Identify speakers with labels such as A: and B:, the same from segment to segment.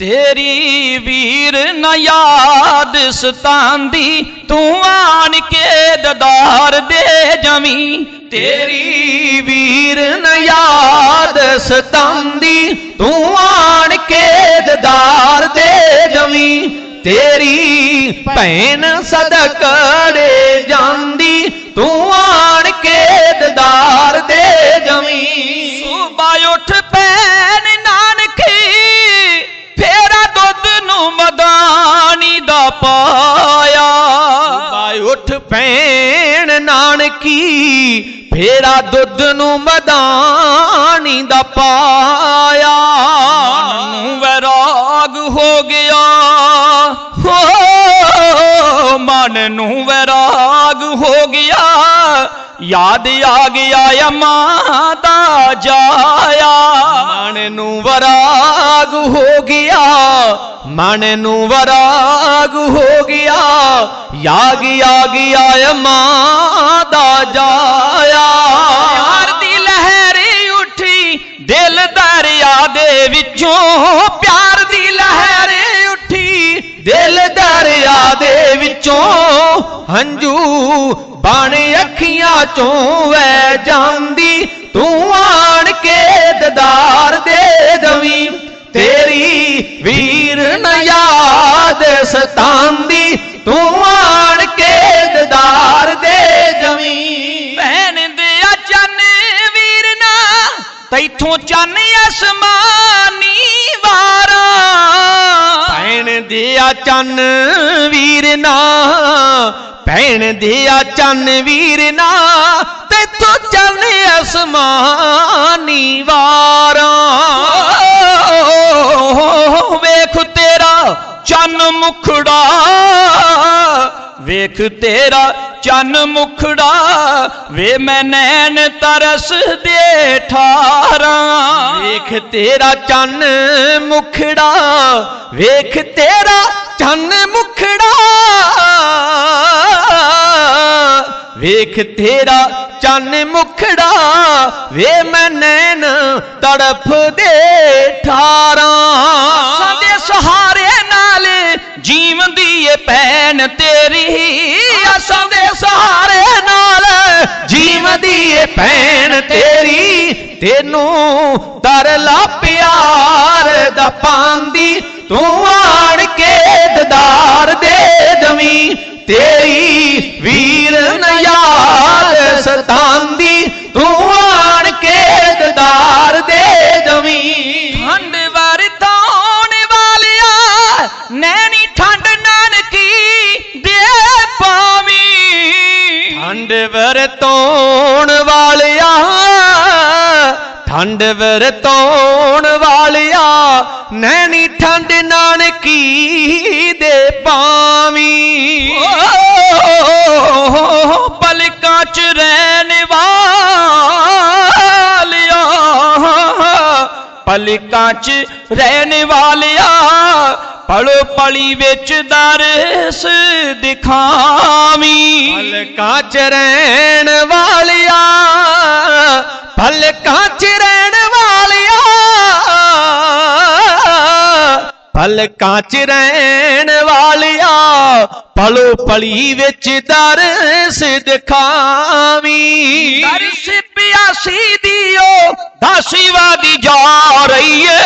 A: ਤੇਰੀ ਵੀਰ ਨਾ ਯਾਦ ਸਤਾਂਦੀ, ਤੂੰ ਆਣ ਕੇ ਦਦਾਰ ਦੇ ਜਮੀ। ਤੇਰੀ ਵੀਰ ਨਾ ਯਾਦ ਸਤਾਂਦੀ, ਤੂੰ ਆਣ ਕੇ ਦਦਾਰ ਦੇ ਜਮੀ। ਤੇਰੀ ਭੈਣ ਸਦਕੜੇ ਜਾਂਦੀ, ਤੂੰ ਆਣ ਕੇ ਦਦਾਰ ਦੇ ਜਮੀ। ਫੇਰਾ ਦੁੱਧ ਨੂੰ ਮਦਾਨੀ ਦਾ ਪਾਇਆ। ਮਨ ਨੂੰ ਵੈਰਾਗ ਹੋ ਗਿਆ। ਹੋ ਮਨ ਨੂੰ ਵੈਰਾਗ ਹੋ ਗਿਆ। ਯਾਦ ਆ ਗਿਆ ਅਮਾਂ ਦਾ ਜਾਇਆ। ਮਨ ਨੂੰ ਵਰਾਗ ਹੋ ਗਿਆ। ਮਨ ਨੂੰ ਵਰਾਗ ਹੋ ਗਿਆ। ਯਾਗ ਆ ਗਿਆ ਅਮਾਂ ਦਾ ਜਾਇਆ। ਦੇ ਵਿੱਚੋਂ ਪਿਆਰ ਦੀ ਲਹਿਰ ਉੱਠੀ ਦਿਲ ਦਰਿਆ ਦੇ ਵਿੱਚੋਂ ਹੰਝੂ ਬਣ ਅੱਖੀਆਂ ਚੋਂ ਵੈ ਜਾਂਦੀ ਤੂੰ ਆਣ ਕੇ ਦਦਾਰ ਦੇ ਦਵੀ ਤੇਰੀ ਵੀਰ ਨ ਯਾਦ ਸਤਾਂਦੀ ਤੂੰ ਆਣ ਕੇ ਦਦਾਰ ਦੇ ਜਮੀ ਭੈਣ ਦੇ ਚੰਨ ਵੀਰ ਨਾ ਤੈਥੋਂ ਚੰਨ ਅਸਮਾਨੀ ਭੈਣ ਚੰਨ ਵੀਰ ਨਾ, ਭੈਣ ਦੇ ਚੰਨ ਵੀਰ ਨਾ, ਤੈਥੋਂ ਚੰਨ ਅਸਮਾਨੀ ਵਾਰਾਂ। ਵੇਖ ਤੇਰਾ ਚੰਨ ਮੁਖੜਾ, ਵੇਖ ਤੇਰਾ ਚੰਨ ਮੁਖੜਾ ਵੇ ਮੈਂ ਨੈਣ ਤਰਸ ਦੇ ਠਾਰਾਂ। ਵੇਖ ਤੇਰਾ ਚੰਨ ਮੁਖੜਾ, ਵੇਖ ਤੇਰਾ ਚੰਨ ਮੁਖੜਾ। ਵੇਖ ਤੇਰਾ ਚੰਨ ਮੁਖੜਾ, ਵੇ ਮੈਂ ਨੈਣ ਤੜਫ ਦੇ ਠਾਰਾਂ। ਸਾਡੇ ਸਹਾਰੇ ਨਾਲ ਜੀਵੰਦੀ ਏ ਭੈਣ ਤੇਰੀ ਅਸਾਂ ਦੇ ਸਹਾਰੇ ਏ ਭੈਣ ਤੇਰੀ ਤੈਨੂੰ ਤਰਲਾ ਪਿਆਰ ਦਾ ਪਾਂਦੀ ਤੂੰ ਆਣ ਕੇ ਦਦਾਰ ਦੇ ਦਵੀਂ। ਤੇਰੀ ਵੀਰ ਨ ਯਾਦ ਸਤਾਂਦੀ ਤੂੰ ਆਣ ਕੇ ਦਦਾਰ ਦੇ ਦਵੀਂ। ਠੰਡ ਵਰਤਾਉਣ ਵਾਲਿਆ ਨੈਣੀ ਠੰਡ ਨਾਨਕੀ ਦੇ ਪਾਵੀ। ਠੰਡ ਵਰਤਾਉਣ ਵਾਲਿਆ ਠੰਡ ਤੋਣ ਵਾਲਿਆ, ਨੈਣੀ ਠੰਡ ਨਾਨਕੀ ਦੇ ਪਾਵੀ। ਪਲਕਾਂ ਚ ਰਹਿਣ ਵਾਲਿਆ, ਪਲਕਾਂ ਚ ਰਹਿਣ ਵਾਲਿਆ ਪੜੋ ਪਲੀ ਵਿੱਚ ਦਰਸ ਦਿਖਾਵੀ। ਪਲਕਾਂ ਚ ਰਹਿਣ ਵਾਲਿਆ ਪਲਕਾਂ ਚ ਰਹਿਣ ਵਾਲਿਆ। ਪਲਕਾਂ ਚ ਰਹਿਣ ਵਾਲਿਆ, ਪਲੋ ਪਲੀ ਵਿੱਚ ਦਰਸ ਦਿਖਾਵੀਂ। ਦਰਸ ਪਿਆਸੀ ਦੀਓ ਦਾਸੀ ਵਾਦੀ ਜਾ ਰਹੀ ਏ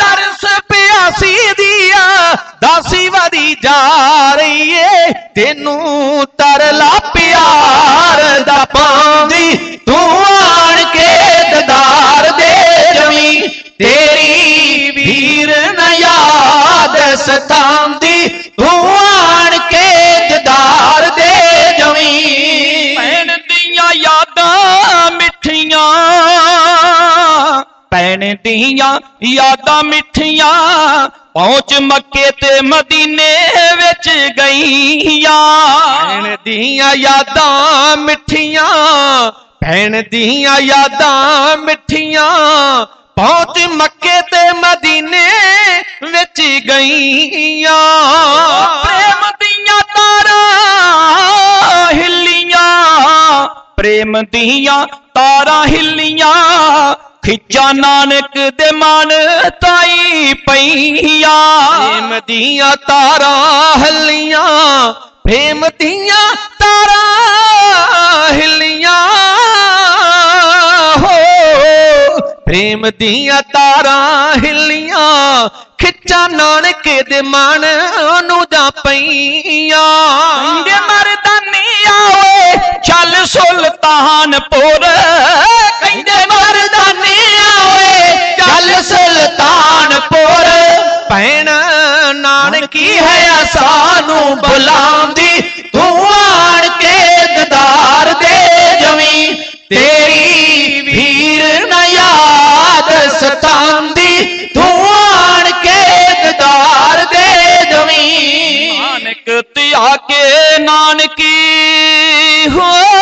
A: ਦਰਸ ਪਿਆਸੀ ਦੀਆ ਦਾਸੀ ਵਾਦੀ ਜਾ ਰਹੀ ਏ ਤੈਨੂੰ ਤਰਲਾ ਪਿਆਰ ਦਾ ਪਾਉਂਦੀ, ਤੂੰ ਸਤਾਂਦੀ ਤੂੰ ਆਣ ਕੇ ਦਦਾਰ ਦੇ ਜਮੀ ਭੈਣ ਦੀਆਂ ਯਾਦਾਂ ਮਿੱਠੀਆਂ। ਭੈਣ ਦੀਆਂ ਯਾਦਾਂ ਮਿੱਠੀਆਂ ਪਹੁੰਚ ਮੱਕੇ ਤੇ ਮਦੀਨੇ ਵਿੱਚ ਗਈਆਂ। ਭੈਣ ਦੀਆਂ ਯਾਦਾਂ ਮਿੱਠੀਆਂ ਭੈਣ ਦੀਆਂ ਯਾਦਾਂ ਮਿੱਠੀਆਂ ਪਹੁੰਚ ਮੱਕੇ ਤੇ ਮਦੀਨੇ ਪ੍ਰੇਮ ਦੀਆਂ ਤਾਰਾਂ ਹਿੱਲੀਆਂ ਖਿੱਚਾ ਨਾਨਕ ਦੇ ਮਨ ਤਾਈ ਪਈ ਪਈਆਂ। ਪ੍ਰੇਮ ਦੀਆਂ ਤਾਰਾਂ ਹੱਲੀਆਂ ਪ੍ਰੇਮ ਦੀਆਂ ਤਾਰਾਂ ਹਿੱਲੀਆਂ। ਹੋ ਪ੍ਰੇਮ ਦੀਆਂ ਤਾਰਾਂ ਹਿੱਲੀਆਂ ਖਿੱਚਾਂ ਨਾਨਕੇ ਦੇ ਮਨ ਨੂੰ ਜਾ ਪਈਆਂ। ਆਵੇ ਚੱਲ ਸੁਲਤਾਨਪੁਰ ਕਹਿੰਦੇ ਮਰਦਾਨੀ ਆਵੇ ਚੱਲ ਸੁਲਤਾਨਪੁਰ ਭੈਣ ਨਾਨਕੀ ਹੈ ਸਾਨੂੰ ਬੁਲਾਉਂਦੀ। ਤੂੰ ਆਣ ਕੇ ਦਦਾਰ ਦੇ ਜਵੀਂ। ਤੇਰੀ ਵੀਰ ਨਾ ਯਾਦ ਸਤਾਉਂਦੀ। ਤੂੰ ਆਣ ਕੇ ਦਦਾਰ ਦੇ ਜਵੀਂ। ਨਾਨਕ ਧਿਆ ਕੇ ਨਾਨਕੀ ਹੋ।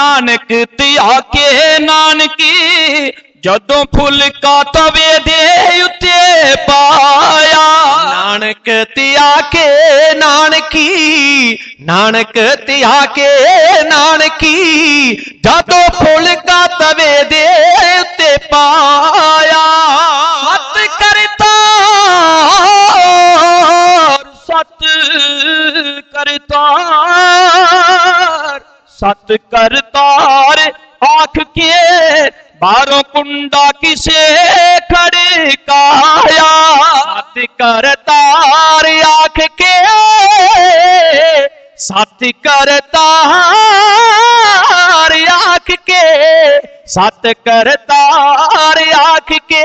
A: ਨਾਨਕ ਧਿਆ ਕੇ ਨਾਨਕੀ ਜਦੋਂ ਫੁਲਕਾ ਤਵੇ ਦੇ ਉੱਤੇ ਪਾਇਆ ਨਾਨਕ ਧਿਆ ਕੇ ਨਾਨਕੀ ਨਾਨਕ ਧਿਆ ਕੇ ਨਾਨਕੀ ਜਦੋਂ मस्त कर तार आँख के बारो कुंडा किसे खड़े काया। सत कर तार आँख के सत करता आख के सत करता आख के,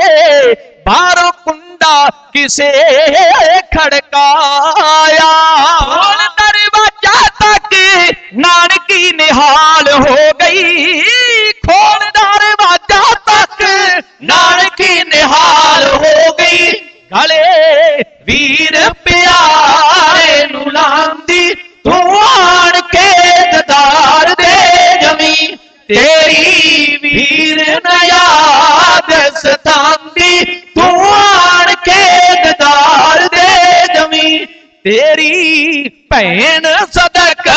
A: बारो कुंडा किसे खड़का ਨਿਹਾਲ ਹੋ ਗਈ। ਖੋਲ ਦਰਵਾਜ਼ਾ ਤੱਕ ਨਾਨਕੀ ਨਿਹਾਲ ਹੋ ਗਈ। ਗਲੇ ਵੀਰ ਪਿਆਰੇ ਨੂੰ ਲਾਂਦੀ, ਤੂੰ ਆਣ ਕੇ ਦਦਾਰ ਦੇ ਜਮੀ। ਤੇਰੀ ਵੀਰ ਨਿਆਦ ਯਾਦ ਸਤਾਂਦੀ, ਤੂੰ ਆਣ ਕੇ ਦਦਾਰ ਦੇ ਜਮੀ। ਤੇਰੀ ਭੈਣ ਸਦਕ